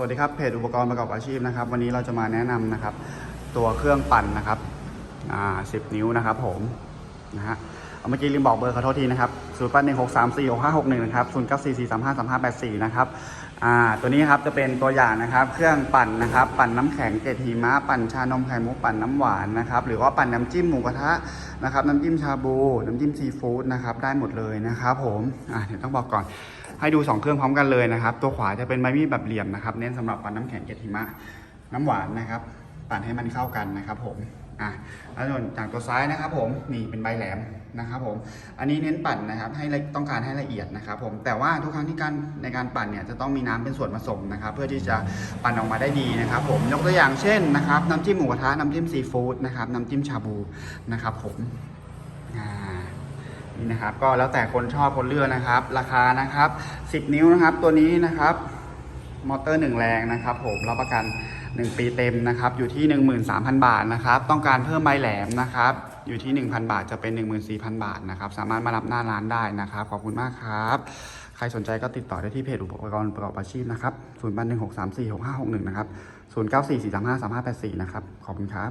สวัสดีครับเพจอุปกรณ์ประกอบอาชีพนะครับ วันนี้เราจะมาแนะนำนะครับ ตัวเครื่องปั่นนะครับอ่า10นิ้วนะครับ ผมนะฮะเมื่อกี้ลืมบอกเบอร์ขอโทษทีนะครับศูนย์แปดหนึ่งหกสามสี่หกห้าหกหนึ่งนะครับศูนย์เก้าสี่สี่สามห้าสามห้าแปดสี่นะครับอ่าตัวนี้ครับจะเป็นตัวอย่างนะครับ เครื่องปั่นนะครับ ปั่นน้ำแข็งเกล็ดหิมะปั่นชานมไข่มุกปั่นน้ำหวานนะครับ หรือว่าปั่นน้ำจิ้มหมูกระทะนะครับ น้ำจิ้มชาบู น้ำจิ้มซีฟู้ดนะครับ ได้หมดเลยนะครับ ผมอ่าเดี๋ยวต้องบอกก่อน ให้ดู 2 เครื่องพร้อมกันเลยนะครับ ตัวขวาจะเป็นใบมีดแบบเหลี่ยมนะครับ เน้นสำหรับปั่นน้ำแข็งเกล็ดหิมะ น้ำหวานนะครับ ปั่นให้มันเข้ากันนะครับผมอะแล้วส่วนจากตัวซ้ายนะครับ ผมนี่เป็นใบแหลมนะครับผมอันนี้เน้นปั่นนะครับให้ต้องการให้ละเอียดนะครับผมแต่ว่าทุกครั้งที่การในการปั่นเนี่ยจะต้องมีน้ำเป็นส่วนผสมนะครับ เพื่อที่จะปั่นออกมาได้ดีนะครับ ผมยกตัวอย่างเช่นนะครับน้ำจิ้มหมูกระทะน้ำจิ้มซีฟู้ดนะครับน้ำจิ้มชาบูนะครับผม นะครับ ก็แล้วแต่คนชอบคนเลือกนะครับ ราคานะครับ 10 นิ้วนะครับ ตัวนี้นะครับ มอเตอร์ 1 แรงนะครับ ผมรับประกัน 1 ปีเต็มนะครับ อยู่ที่ 13,000 บาทนะครับ ต้องการเพิ่มใบแหลมนะครับ อยู่ที่ 1,000 บาทจะเป็น 14,000 บาทนะครับ สามารถมารับหน้าร้านได้นะครับ ขอบคุณมากครับ ใครสนใจก็ติดต่อได้ที่เพจอุปกรณ์ประกอบอาชีพนะครับ 0 8 1 6 3 4 6 5 6 1 นะครับ 0 9 4 4 3 5 3 5 8 4 นะครับ ขอบคุณครับ